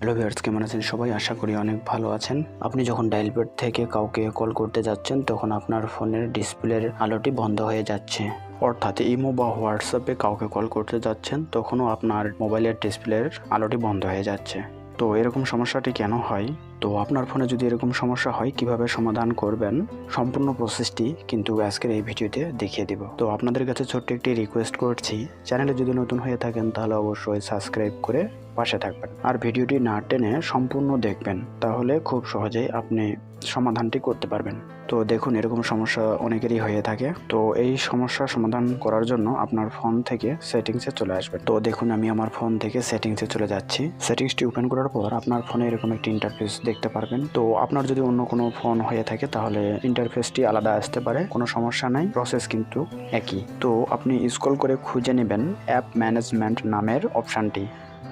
Hello viewers, কেমন আছেন সবাই? আশা করি অনেক ভালো আছেন। আপনি যখন ডায়াল প্যাড থেকে কাউকে কল করতে যাচ্ছেন, তখন আপনার ফোনের ডিসপ্লের আলোটি বন্ধ হয়ে যাচ্ছে। অর্থাৎ ইমো বা হোয়াটসঅ্যাপে কাউকে কল করতে যাচ্ছেন, তখনও আপনার মোবাইলের ডিসপ্লের আলোটি বন্ধ হয়ে যাচ্ছে। তো এরকম সমস্যাটি কেন হয়? তো আপনার ফোনে যদি এরকম সমস্যা হয়, কীভাবে সমাধান করবেন? সম্পূর্ণ প্রসেসটি কিন্তু আজকের এই ভিডিওতে দেখিয়ে দিব। তো আপনাদের কাছে ছোট্ট একটি রিকোয়েস্ট করছি, চ্যানেলে যদি নতুন হয়ে থাকেন, তাহলে অবশ্যই সাবস্ক্রাইব করে পাশে থাকবেন। আর ভিডিওটি না টেনে সম্পূর্ণ দেখবেন, তাহলে খুব সহজেই আপনি সমাধানটি করতে পারবেন। তো দেখুন, এরকম সমস্যা অনেকেরই হয়ে থাকে। তো এই সমস্যা সমাধান করার জন্য আপনার ফোন থেকে সেটিংসে চলে আসবেন। তো দেখুন, আমি আমার ফোন থেকে সেটিংসে চলে যাচ্ছি। সেটিংসটি ওপেন করার পর আপনার ফোনে এরকম একটি ইন্টারফেস দেখতে পারবেন। তো আপনার যদি অন্য কোনো ফোন হয়ে থাকে, তাহলে ইন্টারফেসটি আলাদা আসতে পারে, কোনো সমস্যা নাই প্রসেস কিন্তু একই। তো আপনি স্ক্রল করে খুঁজে নেবেন অ্যাপ ম্যানেজমেন্ট নামের অপশানটি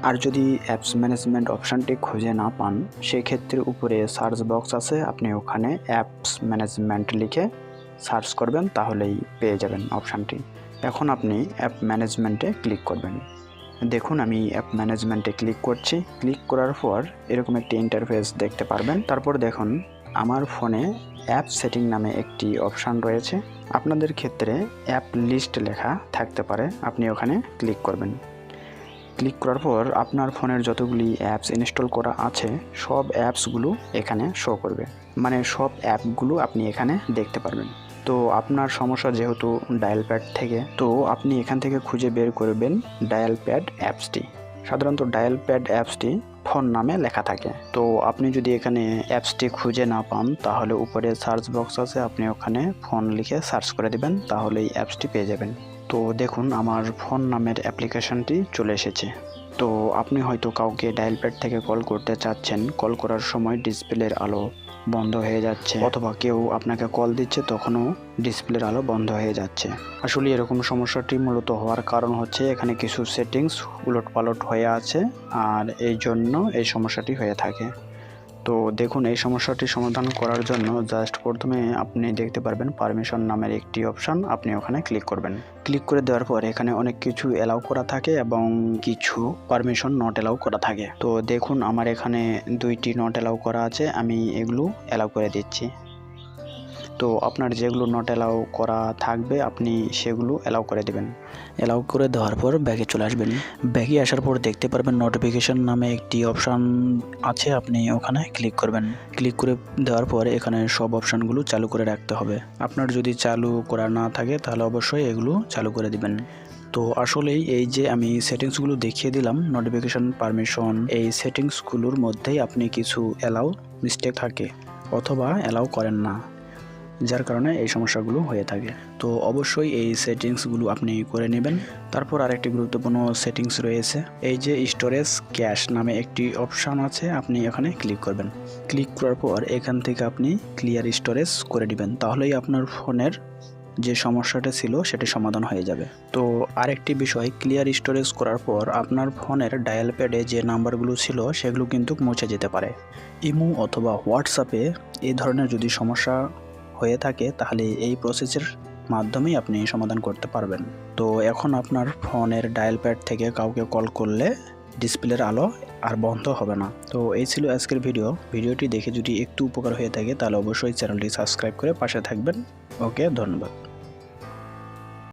আর যদি অ্যাপস ম্যানেজমেন্ট অপশানটি খুঁজে না পান, সেক্ষেত্রে উপরে সার্চ বক্স আছে, আপনি ওখানে অ্যাপস ম্যানেজমেন্ট লিখে সার্চ করবেন, তাহলেই পেয়ে যাবেন অপশানটি এখন আপনি অ্যাপ ম্যানেজমেন্টে ক্লিক করবেন। দেখুন, আমি অ্যাপ ম্যানেজমেন্টে ক্লিক করছি। ক্লিক করার পর এরকম একটি ইন্টারফেস দেখতে পারবেন। তারপর দেখুন, আমার ফোনে অ্যাপ সেটিং নামে একটি অপশান রয়েছে। আপনাদের ক্ষেত্রে অ্যাপ লিস্ট লেখা থাকতে পারে। আপনি ওখানে ক্লিক করবেন। ক্লিক করার পর আপনার ফোনের যতগুলি অ্যাপস ইনস্টল করা আছে, সব অ্যাপসগুলো এখানে শো করবে। মানে সব অ্যাপগুলো আপনি এখানে দেখতে পারবেন। তো আপনার সমস্যা যেহেতু ডায়াল প্যাড থেকে, তো আপনি এখান থেকে খুঁজে বের করবেন ডায়াল প্যাড অ্যাপসটি সাধারণত ডায়াল প্যাড অ্যাপসটি ফোন নামে লেখা থাকে। তো আপনি যদি এখানে অ্যাপসটি খুঁজে না পান, তাহলে উপরে সার্চ বক্স আছে, আপনি ওখানে ফোন লিখে সার্চ করে দেবেন তাহলে এই অ্যাপসটি পেয়ে যাবেন। তো দেখুন, আমার ফোন নামের অ্যাপ্লিকেশনটি চলে এসেছে। তো আপনি হয়তো কাউকে ডায়াল প্যাড থেকে কল করতে চাচ্ছেন কল করার সময় ডিসপ্লের আলো বন্ধ হয়ে যাচ্ছে। অথবা কেউ আপনাকে কল দিচ্ছে, তখনও ডিসপ্লের আলো বন্ধ হয়ে যাচ্ছে। আসলে এরকম সমস্যাটি মূলত হওয়ার কারণ হচ্ছে এখানে কিছু সেটিংস উলট পালট হয়ে আছে, আর এই জন্য এই সমস্যাটি হয়ে থাকে। তো দেখুন, এই সমস্যাটি সমাধান করার জন্য জাস্ট প্রথমে আপনি দেখতে পারবেন পারমিশন নামের একটি অপশান আপনি ওখানে ক্লিক করবেন। ক্লিক করে দেওয়ার পর এখানে অনেক কিছু অ্যালাউ করা থাকে এবং কিছু পারমিশন নট অ্যালাউ করা থাকে। তো দেখুন, আমার এখানে দুইটি নট অ্যালাউ করা আছে, আমি এগুলো অ্যালাউ করে দিচ্ছি। তো আপনার যেগুলো নট অ্যালাউ করা থাকবে, আপনি সেগুলো অ্যালাউ করে দেবেন। অ্যালাউ করে দেওয়ার পর ব্যাগে চলে আসবেন। ব্যাগে আসার পর দেখতে পারবেন নোটিফিকেশন নামে একটি অপশান আছে, আপনি ওখানে ক্লিক করবেন। ক্লিক করে দেওয়ার পর এখানে সব অপশানগুলো চালু করে রাখতে হবে। আপনার যদি চালু করা না থাকে, তাহলে অবশ্যই এগুলো চালু করে দিবেন। তো আসলেই এই যে আমি সেটিংসগুলো দেখিয়ে দিলাম নোটিফিকেশন পারমিশন এই সেটিংসগুলোর মধ্যেই আপনি কিছু অ্যালাউ মিস্টেক থাকে, অথবা অ্যালাউ করেন না। যার কারণে এই সমস্যাগুলো হয়ে থাকে। তো অবশ্যই এই সেটিংসগুলো আপনি করে নেবেন। তারপর আরেকটি গুরুত্বপূর্ণ সেটিংস রয়েছে। এই যে স্টোরেজ ক্যাশ নামে একটি অপশান আছে, আপনি এখানে ক্লিক করবেন। ক্লিক করার পর এখান থেকে আপনি ক্লিয়ার স্টোরেজ করে দিবেন তাহলেই আপনার ফোনের যে সমস্যাটা ছিল, সেটি সমাধান হয়ে যাবে। তো আরেকটি বিষয়, ক্লিয়ার স্টোরেজ করার পর আপনার ফোনের ডায়াল প্যাডে যে নাম্বারগুলো ছিল, সেগুলো কিন্তু মুছে যেতে পারে। ইমো অথবা হোয়াটসঅ্যাপে এই ধরনের যদি সমস্যা হয়ে থাকে, তাহলে এই প্রসেসের মাধ্যমেই আপনি সমাধান করতে পারবেন। তো এখন আপনার ফোনের ডায়াল প্যাড থেকে কাউকে কল করলে ডিসপ্লের আলো আর বন্ধ হবে না। তো এই ছিল আজকের ভিডিও ভিডিওটি দেখে যদি একটু উপকার হয়ে থাকে, তাহলে অবশ্যই চ্যানেলটি সাবস্ক্রাইব করে পাশে থাকবেন। ওকে, ধন্যবাদ।